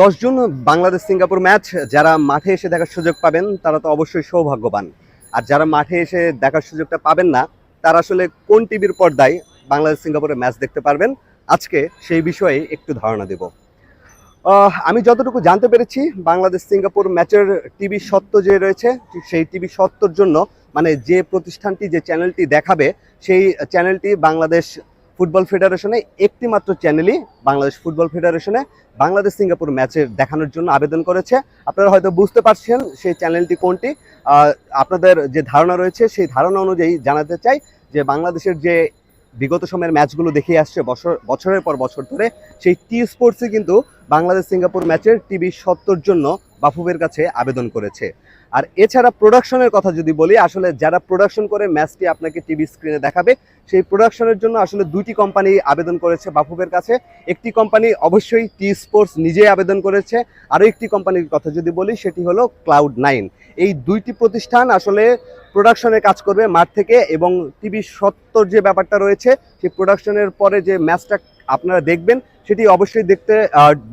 দশজন Bangladesh Singapore match, যারা মাঠে এসে দেখার সুযোগ পাবেন, তারা তো অবশ্যই সৌভাগ্যবান। আর যারা মাঠে এসে দেখার সুযোগটা পাবেন না, তারা আসলে কোন টিভির পর্দায় বাংলাদেশ সিঙ্গাপুরের ম্যাচ দেখতে পারবেন? আজকে সেই বিষয়ে একটু ধারণা দেব। আমি যতটুকু জানতে পেরেছি, বাংলাদেশ সিঙ্গাপুর ম্যাচের টিভি সত্ত্ব যে রয়েছে, সেই টিভি সত্ত্বর জন্য মানে যে প্রতিষ্ঠানটি, যে চ্যানেলটি দেখাবে, সেই চ্যানেলটি বাংলাদেশ ফুটবল ফেডারেশনে একটি মাত্র চ্যানেলই বাংলাদেশ ফুটবল ফেডারেশনে বাংলাদেশ সিঙ্গাপুর ম্যাচের দেখানোর জন্য আবেদন করেছে। আপনারা হয়তো বুঝতে পারছেন সেই চ্যানেলটি কোনটি। আপনাদের যে ধারণা রয়েছে সেই ধারণা অনুযায়ী জানাতে চাই যে বাংলাদেশের যে বিগত সময়ের ম্যাচগুলো দেখিয়ে আসছে বছর, বছরের পর বছর ধরে সেই টি স্পোর্টসই কিন্তু বাংলাদেশ সিঙ্গাপুর ম্যাচের টিভি সত্তর জন্য বাফুবের কাছে আবেদন করেছে। আর এছাড়া প্রোডাকশনের কথা যদি বলি, আসলে যারা প্রোডাকশন করে ম্যাচটি আপনাকে টিভি স্ক্রিনে দেখাবে, সেই প্রোডাকশনের জন্য আসলে দুইটি কোম্পানি আবেদন করেছে বাফুবের কাছে। একটি কোম্পানি অবশ্যই টি স্পোর্টস নিজেই আবেদন করেছে। আরও একটি কোম্পানির কথা যদি বলি, সেটি হলো ক্লাউড নাইন এই দুইটি প্রতিষ্ঠান আসলে প্রোডাকশনের কাজ করবে মাঠ থেকে এবং টিভি সত্তর যে ব্যাপারটা রয়েছে, সেই প্রোডাকশনের পরে যে ম্যাচটা আপনারা দেখবেন, সেটি অবশ্যই দেখতে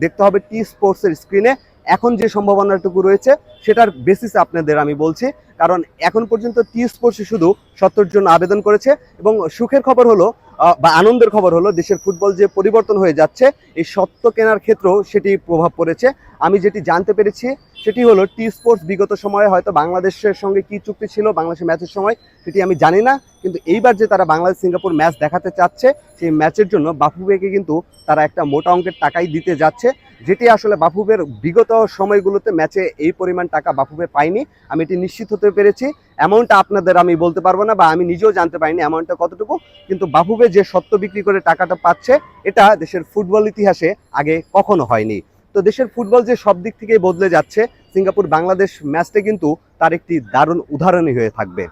দেখতে হবে টি স্পোর্টসের স্ক্রিনে এখন যে সম্ভাবনাটুকু রয়েছে সেটার বেসিসে আপনাদের আমি বলছি। কারণ এখন পর্যন্ত টি স্পোর্টসে শুধু সত্তর জন আবেদন করেছে এবং সুখের খবর হলো বা আনন্দের খবর হলো, দেশের ফুটবল যে পরিবর্তন হয়ে যাচ্ছে, এই সত্য কেনার ক্ষেত্রেও সেটি প্রভাব পড়েছে। আমি যেটি জানতে পেরেছি, সেটি হলো টি স্পোর্টস বিগত সময়ে হয়তো বাংলাদেশের সঙ্গে কি চুক্তি ছিল, বাংলাদেশের ম্যাচের সময়, সেটি আমি জানি না। কিন্তু এইবার যে তারা বাংলাদেশ সিঙ্গাপুর ম্যাচ দেখাতে চাচ্ছে, সেই ম্যাচের জন্য বাফুবেকে কিন্তু তারা একটা মোটা অঙ্কের টাকাই দিতে যাচ্ছে। যেটি আসলে বাফুবের বিগত সময়গুলোতে ম্যাচে এই পরিমাণ টাকা বাফুবে পাইনি, আমি এটি নিশ্চিত হতে পেরেছি। অ্যামাউন্টটা আপনাদের আমি বলতে পারব না বা আমি নিজেও জানতে পারিনি অ্যামাউন্টটা কতটুকু, কিন্তু বাফুবে যে সত্য বিক্রি করে টাকাটা পাচ্ছে, এটা দেশের ফুটবল ইতিহাসে আগে কখনো হয়নি। তো দেশের ফুটবল যে সব দিক থেকেই বদলে যাচ্ছে সিঙ্গাপুর বাংলাদেশ ম্যাচটা কিন্তু তার একটি দারুণ উদাহরণই হয়ে থাকবে।